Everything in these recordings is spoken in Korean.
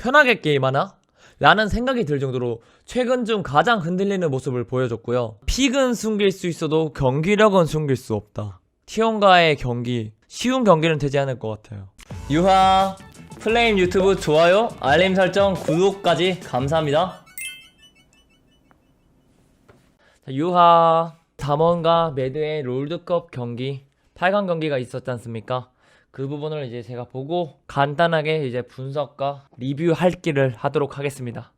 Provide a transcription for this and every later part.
편하게 게임하나? 라는 생각이 들 정도로 최근 중 가장 흔들리는 모습을 보여줬고요. 픽은 숨길 수 있어도 경기력은 숨길 수 없다. 티온과의 경기, 쉬운 경기는 되지 않을 것 같아요. 유하, 플레임 유튜브 좋아요, 알림 설정, 구독까지 감사합니다. 자, 유하, 담원과 매드의 롤드컵 경기, 8강 경기가 있었지 않습니까? 그 부분을 이제 제가 보고 간단하게 이제 분석과 리뷰할 길을 하도록 하겠습니다.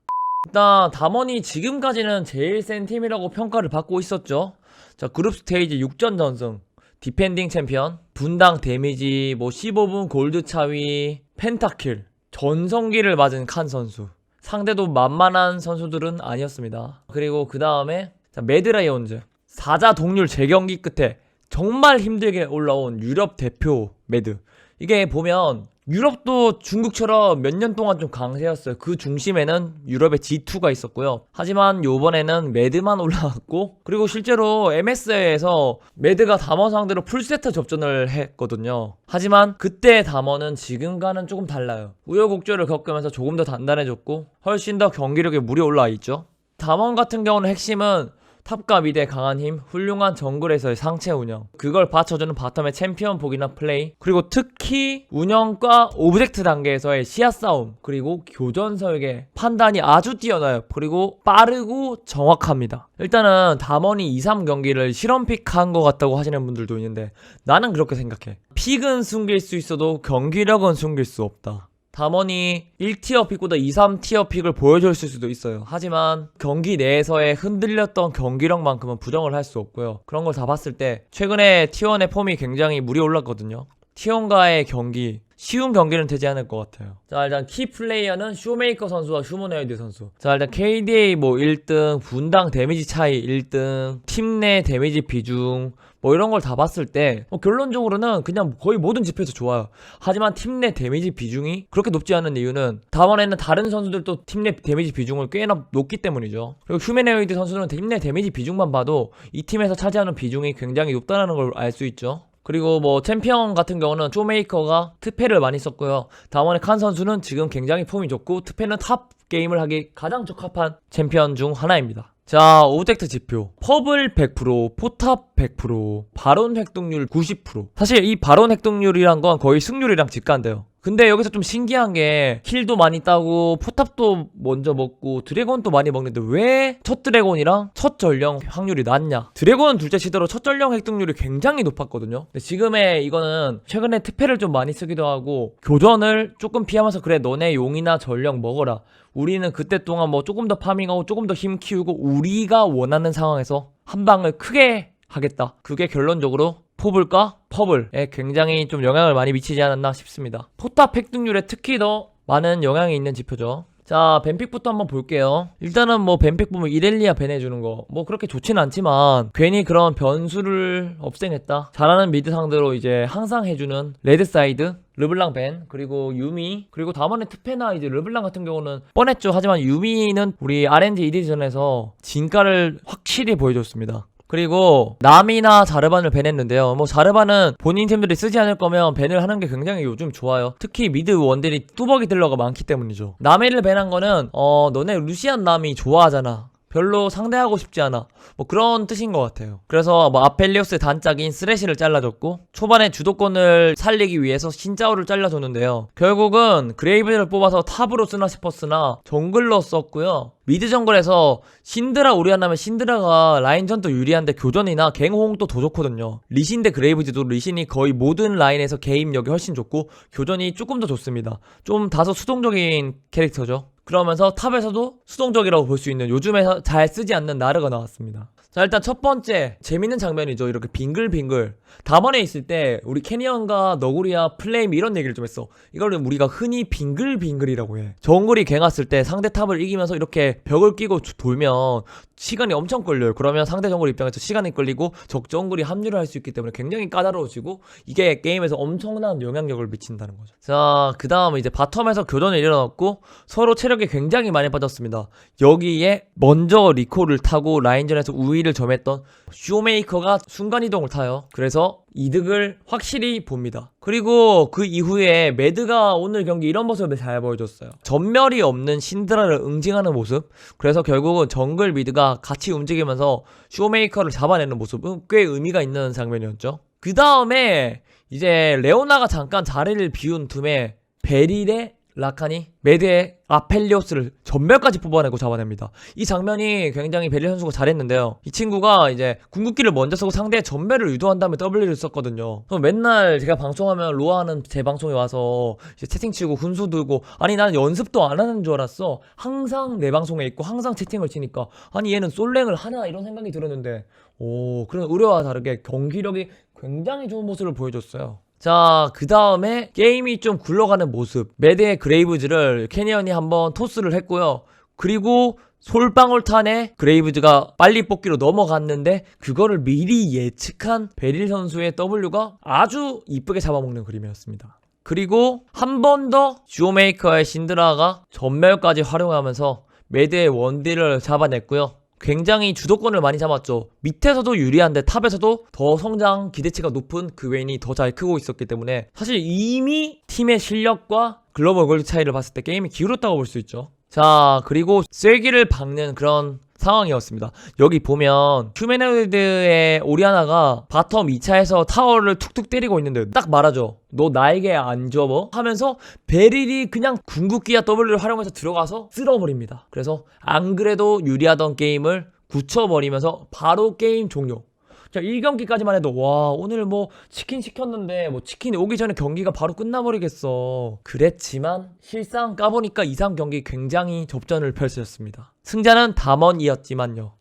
일단 담원이 지금까지는 제일 센 팀이라고 평가를 받고 있었죠. 자 그룹 스테이지 6전 전승, 디펜딩 챔피언, 분당 데미지, 뭐 15분 골드 차위, 펜타킬, 전성기를 맞은 칸 선수. 상대도 만만한 선수들은 아니었습니다. 그리고 그 다음에 매드라이온즈 4자 동률 재경기 끝에 정말 힘들게 올라온 유럽 대표 매드. 이게 보면 유럽도 중국처럼 몇 년 동안 좀 강세였어요. 그 중심에는 유럽의 G2가 있었고요. 하지만 요번에는 매드만 올라왔고 그리고 실제로 MS에서 매드가 담원 상대로 풀세트 접전을 했거든요. 하지만 그때 담원은 지금과는 조금 달라요. 우여곡절을 겪으면서 조금 더 단단해졌고 훨씬 더 경기력에 물이 올라와 있죠. 담원 같은 경우는 핵심은 탑과 미드의 강한 힘, 훌륭한 정글에서의 상체 운영, 그걸 받쳐주는 바텀의 챔피언 복이나 플레이, 그리고 특히 운영과 오브젝트 단계에서의 시야 싸움, 그리고 교전 설계, 판단이 아주 뛰어나요. 그리고 빠르고 정확합니다. 일단은 담원이 2, 3경기를 실험픽한 것 같다고 하시는 분들도 있는데 나는 그렇게 생각해. 픽은 숨길 수 있어도 경기력은 숨길 수 없다. 담원이 1티어 픽보다 2, 3티어 픽을 보여줄 수도 있어요. 하지만 경기 내에서의 흔들렸던 경기력만큼은 부정을 할 수 없고요. 그런 걸 다 봤을 때 최근에 T1의 폼이 굉장히 물이 올랐거든요. T1과의 경기 쉬운 경기는 되지 않을 것 같아요. 자 일단 키 플레이어는 쇼메이커 선수와 휴머노이드 선수. 자 일단 KDA 뭐 1등, 분당 데미지 차이 1등, 팀 내 데미지 비중 뭐 이런 걸 다 봤을 때 뭐 결론적으로는 그냥 거의 모든 지표에서 좋아요. 하지만 팀 내 데미지 비중이 그렇게 높지 않은 이유는 다원에는 다른 선수들도 팀 내 데미지 비중을 꽤나 높기 때문이죠. 그리고 휴메노이드 선수는 팀 내 데미지 비중만 봐도 이 팀에서 차지하는 비중이 굉장히 높다는 걸 알 수 있죠. 그리고 뭐 챔피언 같은 경우는 쇼메이커가 트페를 많이 썼고요. 다원의 칸 선수는 지금 굉장히 폼이 좋고 트페는 탑 게임을 하기 가장 적합한 챔피언 중 하나입니다. 자, 오브젝트 지표. 퍼블 100%, 포탑 100%, 바론 획동률 90%. 사실 이 바론 획동률이란 건 거의 승률이랑 직관돼요. 근데 여기서 좀 신기한 게 킬도 많이 따고 포탑도 먼저 먹고 드래곤도 많이 먹는데 왜 첫 드래곤이랑 첫 전령 확률이 낮냐? 드래곤은 둘째 치더라도 첫 전령 획득률이 굉장히 높았거든요. 근데 지금의 이거는 최근에 특패를 좀 많이 쓰기도 하고 교전을 조금 피하면서 그래 너네 용이나 전령 먹어라. 우리는 그때 동안 뭐 조금 더 파밍하고 조금 더 힘 키우고 우리가 원하는 상황에서 한 방을 크게 하겠다. 그게 결론적으로 포블과 퍼블에 굉장히 좀 영향을 많이 미치지 않았나 싶습니다. 포탑 획득률에 특히 더 많은 영향이 있는 지표죠. 자, 벤픽부터 한번 볼게요. 일단은 뭐 벤픽 보면 이렐리아 벤 해주는 거 뭐 그렇게 좋진 않지만 괜히 그런 변수를 없애냈다. 잘하는 미드 상대로 이제 항상 해주는 레드 사이드 르블랑 벤 그리고 유미 그리고 다음번에 트페나 이제 르블랑 같은 경우는 뻔했죠. 하지만 유미는 우리 RNG 1위전에서 진가를 확실히 보여줬습니다. 그리고 남이나 자르반을 밴했는데요. 뭐 자르반은 본인 팀들이 쓰지 않을 거면 밴을 하는 게 굉장히 요즘 좋아요. 특히 미드 원딜이 뚜벅이 딜러가 많기 때문이죠. 남이를 밴한 거는 어 너네 루시안 남이 좋아하잖아. 별로 상대하고 싶지 않아. 뭐 그런 뜻인 것 같아요. 그래서 뭐 아펠리오스의 단짝인 쓰레시를 잘라줬고 초반에 주도권을 살리기 위해서 신짜오를 잘라줬는데요. 결국은 그레이브를 뽑아서 탑으로 쓰나 싶었으나 정글로 썼고요. 미드 정글에서 신드라 우리한다면 신드라가 라인전도 유리한데 교전이나 갱호응도 더 좋거든요. 리신 대 그레이브즈도 리신이 거의 모든 라인에서 개입력이 훨씬 좋고 교전이 조금 더 좋습니다. 좀 다소 수동적인 캐릭터죠. 그러면서 탑에서도 수동적이라고 볼 수 있는 요즘에 잘 쓰지 않는 나르가 나왔습니다. 자 일단 첫 번째 재밌는 장면이죠. 이렇게 빙글빙글. 다번에 있을 때 우리 캐니언과 너구리와 플레임 이런 얘기를 좀 했어. 이걸 우리가 흔히 빙글빙글이라고 해. 정글이 갱왔을 때 상대 탑을 이기면서 이렇게 벽을 끼고 주- 돌면 시간이 엄청 걸려요. 그러면 상대 정글 입장에서 시간이 끌리고 적 정글이 합류를 할 수 있기 때문에 굉장히 까다로워지고 이게 게임에서 엄청난 영향력을 미친다는 거죠. 자그 다음에 이제 바텀에서 교전이 일어났고 서로 체력이 굉장히 많이 빠졌습니다. 여기에 먼저 리콜을 타고 라인전에서 우위 2위를 점했던 쇼메이커가 순간이동을 타요. 그래서 이득을 확실히 봅니다. 그리고 그 이후에 매드가 오늘 경기 이런 모습을 잘 보여줬어요. 전멸이 없는 신드라를 응징하는 모습. 그래서 결국은 정글 미드가 같이 움직이면서 쇼메이커를 잡아내는 모습은 꽤 의미가 있는 장면이었죠. 그 다음에 이제 레오나가 잠깐 자리를 비운 틈에 베릴의 라칸이 매드의 아펠리오스를 전멸까지 뽑아내고 잡아냅니다. 이 장면이 굉장히 베릴 선수가 잘했는데요. 이 친구가 이제 궁극기를 먼저 쓰고 상대의 전멸을 유도한 다음에 W를 썼거든요. 그럼 맨날 제가 방송하면 로아하는 제 방송에 와서 이제 채팅 치고 훈수 들고 아니 나는 연습도 안 하는 줄 알았어. 항상 내 방송에 있고 항상 채팅을 치니까 아니 얘는 솔랭을 하나 이런 생각이 들었는데 오 그런 의뢰와 다르게 경기력이 굉장히 좋은 모습을 보여줬어요. 자, 그 다음에 게임이 좀 굴러가는 모습. 매드의 그레이브즈를 캐니언이 한번 토스를 했고요. 그리고 솔방울탄에 그레이브즈가 빨리 뽑기로 넘어갔는데 그거를 미리 예측한 베릴 선수의 W가 아주 이쁘게 잡아먹는 그림이었습니다. 그리고 한 번 더 주오메이커의 신드라가 전멸까지 활용하면서 매드의 원딜을 잡아냈고요. 굉장히 주도권을 많이 잡았죠. 밑에서도 유리한데 탑에서도 더 성장 기대치가 높은 그 웨인이 더 잘 크고 있었기 때문에 사실 이미 팀의 실력과 글로벌 골드 차이를 봤을 때 게임이 기울었다고 볼 수 있죠. 자, 그리고 쐐기를 박는 그런 상황이었습니다. 여기 보면 휴메노이드의 오리아나가 바텀 2차에서 타워를 툭툭 때리고 있는데 딱 말하죠. 너 나에게 안 접어? 하면서 베릴이 그냥 궁극기와 W를 활용해서 들어가서 쓸어버립니다. 그래서 안 그래도 유리하던 게임을 굳혀버리면서 바로 게임 종료. 자, 1경기까지만 해도 와, 오늘 뭐 치킨 시켰는데 뭐 치킨이 오기 전에 경기가 바로 끝나버리겠어. 그랬지만 실상 까보니까 이상 경기 굉장히 접전을 펼쳤습니다. 승자는 담원이었지만요.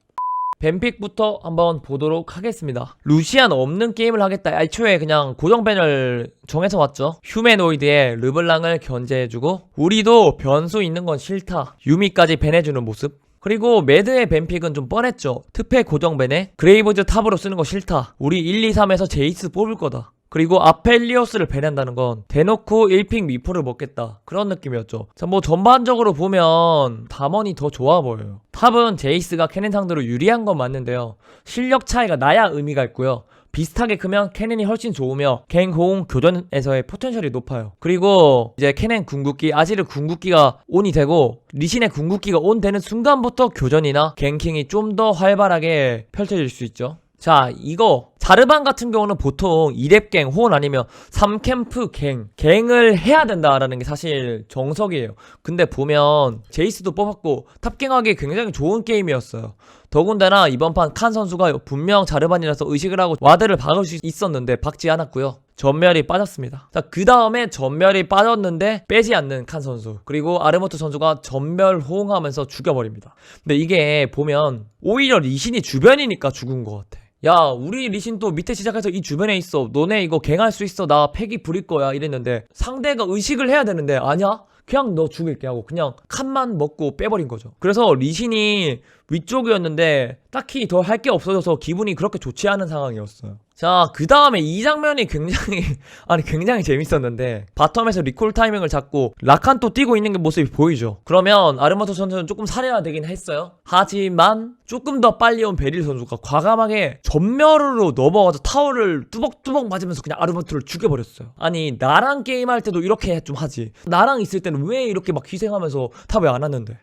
뱀픽부터 한번 보도록 하겠습니다. 루시안 없는 게임을 하겠다. 애초에 그냥 고정밴을 정해서 왔죠. 휴메노이드의 르블랑을 견제해주고 우리도 변수 있는 건 싫다. 유미까지 밴해주는 모습. 그리고 매드의 뱀픽은 좀 뻔했죠. 특패 고정밴에 그레이브즈 탑으로 쓰는 거 싫다. 우리 1, 2, 3에서 제이스 뽑을 거다. 그리고 아펠리오스를 배낸다는 건 대놓고 1픽 미포를 먹겠다 그런 느낌이었죠 자 뭐 전반적으로 보면 담원이 더 좋아 보여요 탑은 제이스가 캐넨 상대로 유리한 건 맞는데요 실력 차이가 나야 의미가 있고요 비슷하게 크면 캐넨이 훨씬 좋으며 갱 호응 교전에서의 포텐셜이 높아요. 그리고 이제 캐넨 궁극기, 아지르 궁극기가 온이 되고 리신의 궁극기가 온 되는 순간부터 교전이나 갱킹이 좀 더 활발하게 펼쳐질 수 있죠. 자, 이거 자르반 같은 경우는 보통 2렙갱 혹은 아니면 3캠프 갱, 갱을 해야 된다라는 게 사실 정석이에요. 근데 보면 제이스도 뽑았고 탑갱하기 굉장히 좋은 게임이었어요. 더군다나 이번 판 칸 선수가 분명 자르반이라서 의식을 하고 와드를 박을 수 있었는데 박지 않았고요. 전멸이 빠졌습니다. 자, 그 다음에 전멸이 빠졌는데 빼지 않는 칸 선수. 그리고 아르모트 선수가 전멸 호응하면서 죽여버립니다. 근데 이게 보면 오히려 리신이 주변이니까 죽은 것 같아. 야, 우리 리신도 밑에 시작해서 이 주변에 있어. 너네 이거 갱할 수 있어. 나 팩이 부릴 거야. 이랬는데 상대가 의식을 해야 되는데 아니야? 그냥 너 죽일게 하고 그냥 칸만 먹고 빼버린 거죠. 그래서 리신이 위쪽이었는데 딱히 더 할 게 없어져서 기분이 그렇게 좋지 않은 상황이었어요. 자, 그 다음에 이 장면이 굉장히, 아니, 굉장히 재밌었는데, 바텀에서 리콜 타이밍을 잡고, 라칸 또 뛰고 있는 게 모습이 보이죠. 그러면, 아르마토 선수는 조금 살해야 되긴 했어요. 하지만, 조금 더 빨리 온 베릴 선수가 과감하게 전멸으로 넘어가서 타워를 뚜벅뚜벅 맞으면서 그냥 아르마토를 죽여버렸어요. 아니, 나랑 게임할 때도 이렇게 좀 하지. 나랑 있을 때는 왜 이렇게 막 희생하면서 탑에 안 왔는데.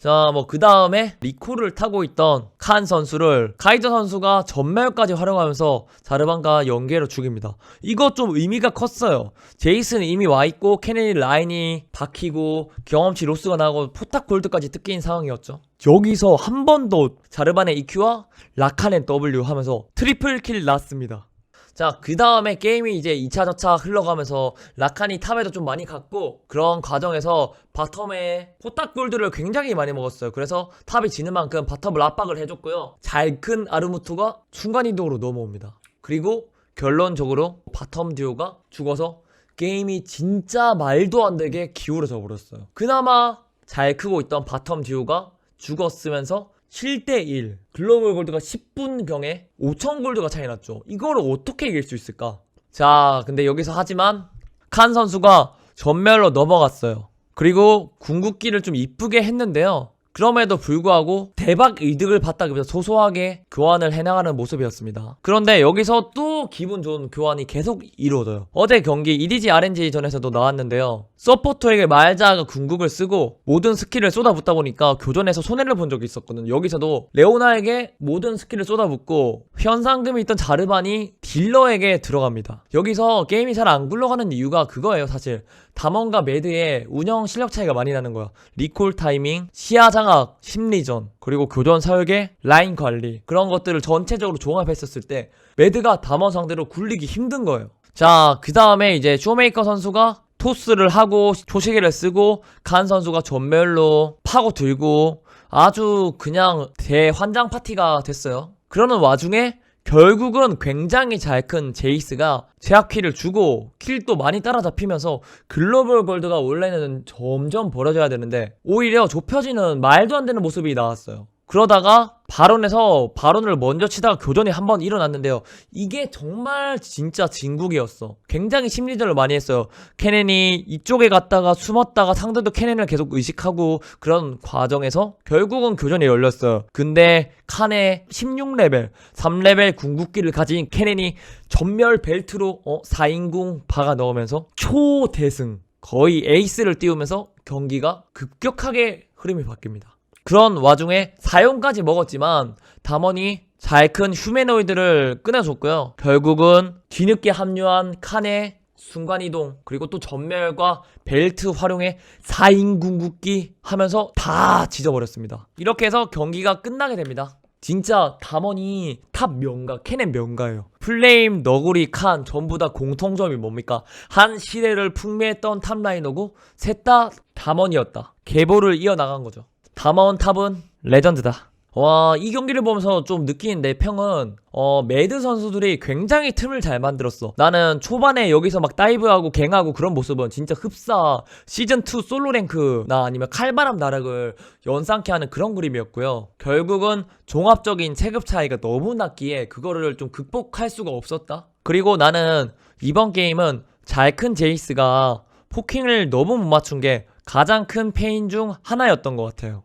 자, 뭐, 그 다음에 리콜을 타고 있던 칸 선수를 카이저 선수가 전멸까지 활용하면서 자르반과 연계로 죽입니다. 이거 좀 의미가 컸어요. 제이슨은 이미 와있고, 케네디 라인이 박히고, 경험치 로스가 나고, 포탑 골드까지 뜯긴 상황이었죠. 여기서 한 번 더 자르반의 EQ와 라칸의 W 하면서 트리플 킬 났습니다. 자, 그 다음에 게임이 이제 2차 저차 흘러가면서 라칸이 탑에도 좀 많이 갔고 그런 과정에서 바텀에 포탑 골드를 굉장히 많이 먹었어요. 그래서 탑이 지는 만큼 바텀을 압박을 해줬고요. 잘 큰 아르무트가 순간 이동으로 넘어옵니다. 그리고 결론적으로 바텀 듀오가 죽어서 게임이 진짜 말도 안 되게 기울어져 버렸어요. 그나마 잘 크고 있던 바텀 듀오가 죽었으면서 7대1 글로벌 골드가 10분경에 5천 골드가 차이 났죠. 이거를 어떻게 이길 수 있을까? 자 근데 여기서 하지만 칸 선수가 전멸로 넘어갔어요. 그리고 궁극기를 좀 이쁘게 했는데요 그럼에도 불구하고 대박 이득을 받다기 위해서 소소하게 교환을 해나가는 모습이었습니다. 그런데 여기서 또 기분 좋은 교환이 계속 이루어져요. 어제 경기 EDG RNG 전에서도 나왔는데요. 서포터에게 말자가 궁극을 쓰고 모든 스킬을 쏟아붓다 보니까 교전에서 손해를 본 적이 있었거든요. 여기서도 레오나에게 모든 스킬을 쏟아붓고 현상금이 있던 자르반이 딜러에게 들어갑니다. 여기서 게임이 잘 안 굴러가는 이유가 그거예요, 사실. 담원과 매드의 운영 실력 차이가 많이 나는 거야. 리콜 타이밍, 시야 장악, 심리전, 그리고 교전 설계, 라인 관리 그런 것들을 전체적으로 종합했었을 때 매드가 담원 상대로 굴리기 힘든 거예요. 자, 그 다음에 이제 쇼메이커 선수가 토스를 하고 초시계를 쓰고 간 선수가 전멸로 파고 들고 아주 그냥 대환장 파티가 됐어요. 그러는 와중에 결국은 굉장히 잘 큰 제이스가 제압키를 주고 킬도 많이 따라잡히면서 글로벌 골드가 원래는 점점 벌어져야 되는데 오히려 좁혀지는 말도 안 되는 모습이 나왔어요. 그러다가 바론에서 바론을 먼저 치다가 교전이 한 번 일어났는데요. 이게 정말 진짜 진국이었어. 굉장히 심리전을 많이 했어요. 케넨이 이쪽에 갔다가 숨었다가 상대도 케넨을 계속 의식하고 그런 과정에서 결국은 교전이 열렸어요. 근데 칸의 16레벨, 3레벨 궁극기를 가진 케넨이 전멸 벨트로 어, 4인궁 박아 넣으면서 초대승 거의 에이스를 띄우면서 경기가 급격하게 흐름이 바뀝니다. 그런 와중에 사용까지 먹었지만 담원이 잘큰 휴메노이드를 끊어줬고요. 결국은 뒤늦게 합류한 칸의 순간이동 그리고 또 전멸과 벨트 활용해 4인 궁극기 하면서 다 지져버렸습니다. 이렇게 해서 경기가 끝나게 됩니다. 진짜 담원이 탑 명가, 캐넨 명가예요. 플레임, 너구리, 칸 전부 다 공통점이 뭡니까? 한 시대를 풍미했던 탑라이너고 셋 다 담원이었다. 계보를 이어나간 거죠. 담원 탑은 레전드다. 와, 이 경기를 보면서 좀 느낀 내 평은, 어, 매드 선수들이 굉장히 틈을 잘 만들었어. 나는 초반에 여기서 막 다이브하고 갱하고 그런 모습은 진짜 흡사, 시즌2 솔로 랭크나 아니면 칼바람 나락을 연상케 하는 그런 그림이었고요. 결국은 종합적인 체급 차이가 너무 났기에 그거를 좀 극복할 수가 없었다. 그리고 나는 이번 게임은 잘 큰 제이스가 포킹을 너무 못 맞춘 게 가장 큰 페인 중 하나였던 것 같아요.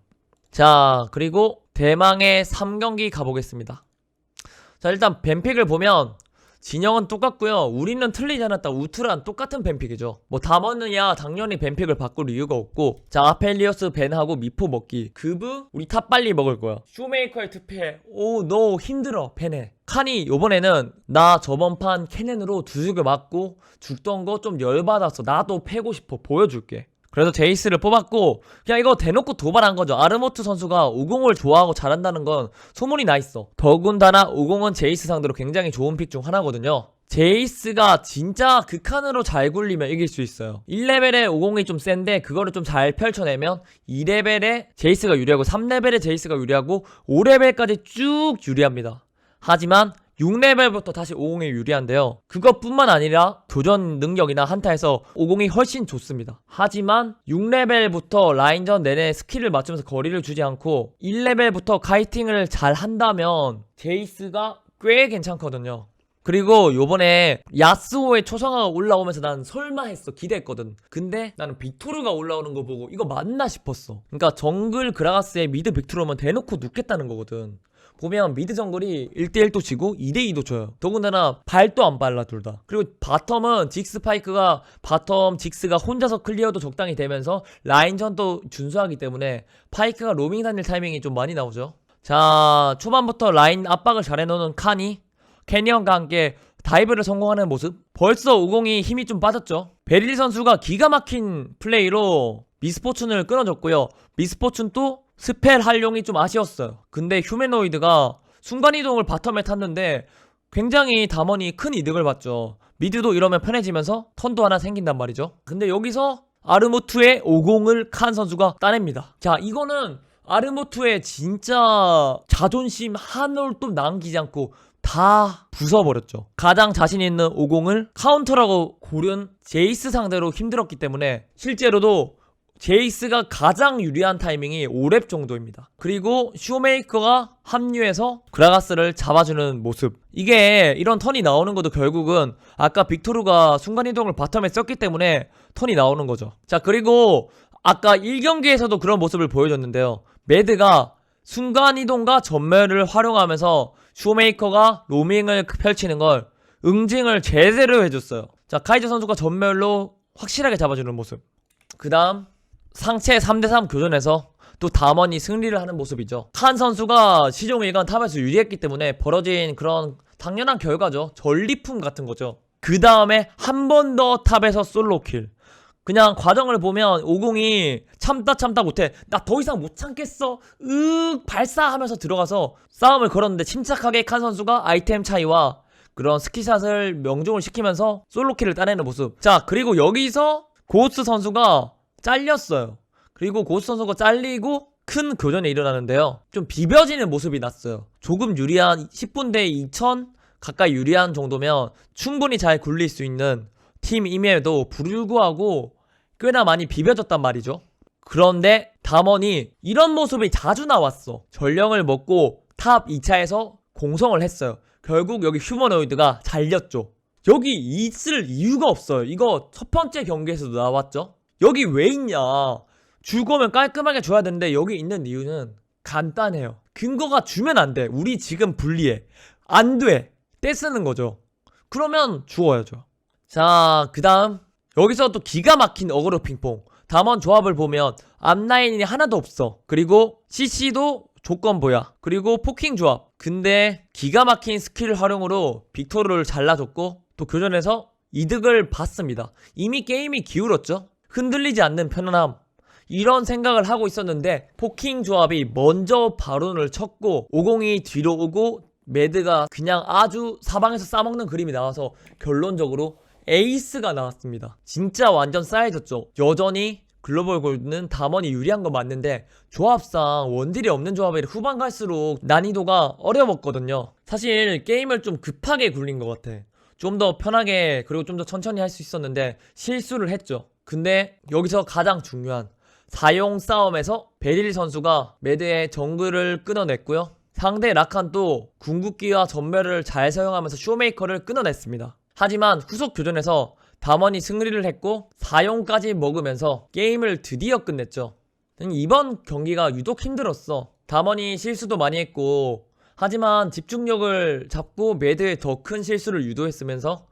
자, 그리고 대망의 3경기 가보겠습니다. 자, 일단 뱀픽을 보면 진영은 똑같고요. 우리는 틀리지 않았다. 우트란 똑같은 뱀픽이죠. 뭐 담원느냐 당연히 뱀픽을 바꿀 이유가 없고 자 아펠리어스 벤하고 미포 먹기 그브 우리 탑 빨리 먹을 거야. 쇼메이커의 투패 오너 힘들어 벤에 칸이 요번에는 나 저번 판 캐넨으로 두둑을 맞고 죽던 거 좀 열받았어. 나도 패고 싶어 보여줄게. 그래서 제이스를 뽑았고 그냥 이거 대놓고 도발한 거죠. 아르모트 선수가 50을 좋아하고 잘한다는 건 소문이 나 있어. 더군다나 50은 제이스 상대로 굉장히 좋은 픽 중 하나거든요. 제이스가 진짜 극한으로 잘 굴리면 이길 수 있어요. 1레벨에 50이 좀 센데 그거를 좀 잘 펼쳐내면 2레벨에 제이스가 유리하고 3레벨에 제이스가 유리하고 5레벨까지 쭉 유리합니다. 하지만 6레벨부터 다시 50이 유리한데요. 그것뿐만 아니라 교전 능력이나 한타에서 50이 훨씬 좋습니다. 하지만 6레벨부터 라인전 내내 스킬을 맞추면서 거리를 주지 않고 1레벨부터 카이팅을 잘 한다면 제이스가 꽤 괜찮거든요. 그리고 요번에 야스오의 초성화가 올라오면서 난 설마 했어 기대했거든 근데 나는 빅토르가 올라오는 거 보고 이거 맞나 싶었어 그러니까 정글 그라가스의 미드 빅토르면 대놓고 눕겠다는 거거든 보면 미드 정글이 1대1도 지고 2대2도 져요. 더군다나 발도 안 빨라 둘 다. 그리고 바텀은 직스 파이크가 바텀 직스가 혼자서 클리어도 적당히 되면서 라인전도 준수하기 때문에 파이크가 로밍 다닐 타이밍이 좀 많이 나오죠. 자 초반부터 라인 압박을 잘 해놓는 칸이 캐니언과 함께 다이브를 성공하는 모습. 벌써 50이 힘이 좀 빠졌죠. 베릴 선수가 기가 막힌 플레이로 미스포춘을 끊어줬고요. 미스포춘 또 스펠 활용이 좀 아쉬웠어요. 근데 휴메노이드가 순간이동을 바텀에 탔는데 굉장히 담원이 큰 이득을 봤죠. 미드도 이러면 편해지면서 턴도 하나 생긴단 말이죠. 근데 여기서 아르모투의 50을 칸 선수가 따냅니다. 자 이거는 아르모투의 진짜 자존심 한 올도 남기지 않고 다 부숴버렸죠. 가장 자신 있는 50을 카운터라고 고른 제이스 상대로 힘들었기 때문에 실제로도 제이스가 가장 유리한 타이밍이 5렙 정도입니다. 그리고 쇼메이커가 합류해서 그라가스를 잡아주는 모습. 이게 이런 턴이 나오는 것도 결국은 아까 빅토르가 순간이동을 바텀에 썼기 때문에 턴이 나오는 거죠. 자, 그리고 아까 1경기에서도 그런 모습을 보여줬는데요. 매드가 순간이동과 전멸을 활용하면서 슈메이커가 로밍을 펼치는 걸 응징을 제대로 해줬어요. 자, 카이저 선수가 전멸로 확실하게 잡아주는 모습. 그 다음, 상체 3대3 교전에서 또 담원이 승리를 하는 모습이죠. 칸 선수가 시종 일관 탑에서 유리했기 때문에 벌어진 그런 당연한 결과죠. 전리품 같은 거죠. 그 다음에 한 번 더 탑에서 솔로킬. 그냥 과정을 보면 50이 참다 참다 못해 나 더 이상 못 참겠어 으윽 발사하면서 들어가서 싸움을 걸었는데 침착하게 칸 선수가 아이템 차이와 그런 스키샷을 명중을 시키면서 솔로킬을 따내는 모습 자 그리고 여기서 고스 선수가 잘렸어요 그리고 고스 선수가 잘리고 큰 교전이 일어나는데요 좀 비벼지는 모습이 났어요 조금 유리한 10분 대 2000 가까이 유리한 정도면 충분히 잘 굴릴 수 있는 팀임에도 불구하고 꽤나 많이 비벼졌단 말이죠. 그런데 담원이 이런 모습이 자주 나왔어. 전령을 먹고 탑 2차에서 공성을 했어요. 결국 여기 휴머노이드가 잘렸죠. 여기 있을 이유가 없어요. 이거 첫 번째 경기에서도 나왔죠. 여기 왜 있냐? 줄 거면 깔끔하게 줘야 되는데 여기 있는 이유는 간단해요. 근거가 주면 안 돼. 우리 지금 불리해. 안 돼. 떼쓰는 거죠. 그러면 주어야죠. 자, 그 다음. 여기서 또 기가 막힌 어그로 핑퐁. 담원 조합을 보면 앞라인이 하나도 없어. 그리고 CC도 조건 보야. 그리고 포킹 조합. 근데 기가 막힌 스킬 활용으로 빅토르를 잘라줬고 또 교전에서 이득을 봤습니다. 이미 게임이 기울었죠. 흔들리지 않는 편안함. 이런 생각을 하고 있었는데 포킹 조합이 먼저 바론을 쳤고 50이 뒤로 오고 매드가 그냥 아주 사방에서 싸먹는 그림이 나와서 결론적으로 에이스가 나왔습니다. 진짜 완전 싸해졌죠. 여전히 글로벌 골드는 담원이 유리한 건 맞는데 조합상 원딜이 없는 조합이 후반 갈수록 난이도가 어려웠거든요. 사실 게임을 좀 급하게 굴린 것 같아. 좀 더 편하게 그리고 좀 더 천천히 할 수 있었는데 실수를 했죠. 근데 여기서 가장 중요한 사용 싸움에서 베릴 선수가 매드의 정글을 끊어냈고요. 상대 라칸도 궁극기와 전멸을 잘 사용하면서 쇼메이커를 끊어냈습니다. 하지만 후속 교전에서 담원이 승리를 했고 4용까지 먹으면서 게임을 드디어 끝냈죠. 이번 경기가 유독 힘들었어. 담원이 실수도 많이 했고 하지만 집중력을 잡고 매드에 더 큰 실수를 유도했으면서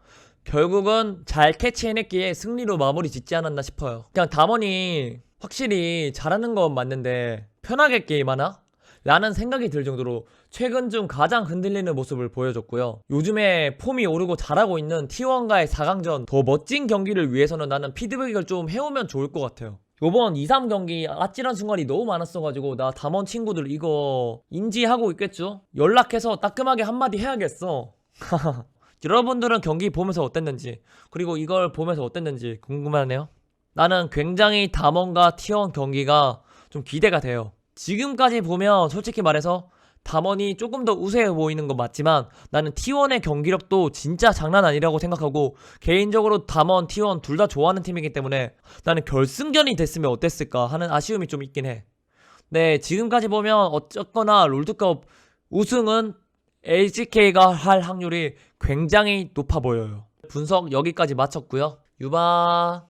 결국은 잘 캐치해냈기에 승리로 마무리 짓지 않았나 싶어요. 그냥 담원이 확실히 잘하는 건 맞는데 편하게 게임하나? 라는 생각이 들 정도로 최근 중 가장 흔들리는 모습을 보여줬고요. 요즘에 폼이 오르고 잘하고 있는 T1과의 4강전 더 멋진 경기를 위해서는 나는 피드백을 좀 해오면 좋을 것 같아요. 요번 2, 3경기 아찔한 순간이 너무 많았어가지고 나 담원 친구들 이거 인지하고 있겠죠? 연락해서 따끔하게 한마디 해야겠어. 여러분들은 경기 보면서 어땠는지 그리고 이걸 보면서 어땠는지 궁금하네요. 나는 굉장히 담원과 T1 경기가 좀 기대가 돼요. 지금까지 보면 솔직히 말해서 담원이 조금 더 우세해 보이는 건 맞지만 나는 T1의 경기력도 진짜 장난 아니라고 생각하고 개인적으로 담원, T1 둘 다 좋아하는 팀이기 때문에 나는 결승전이 됐으면 어땠을까 하는 아쉬움이 좀 있긴 해. 네, 지금까지 보면 어쨌거나 롤드컵 우승은 LGK가 할 확률이 굉장히 높아 보여요. 분석 여기까지 마쳤고요. 유바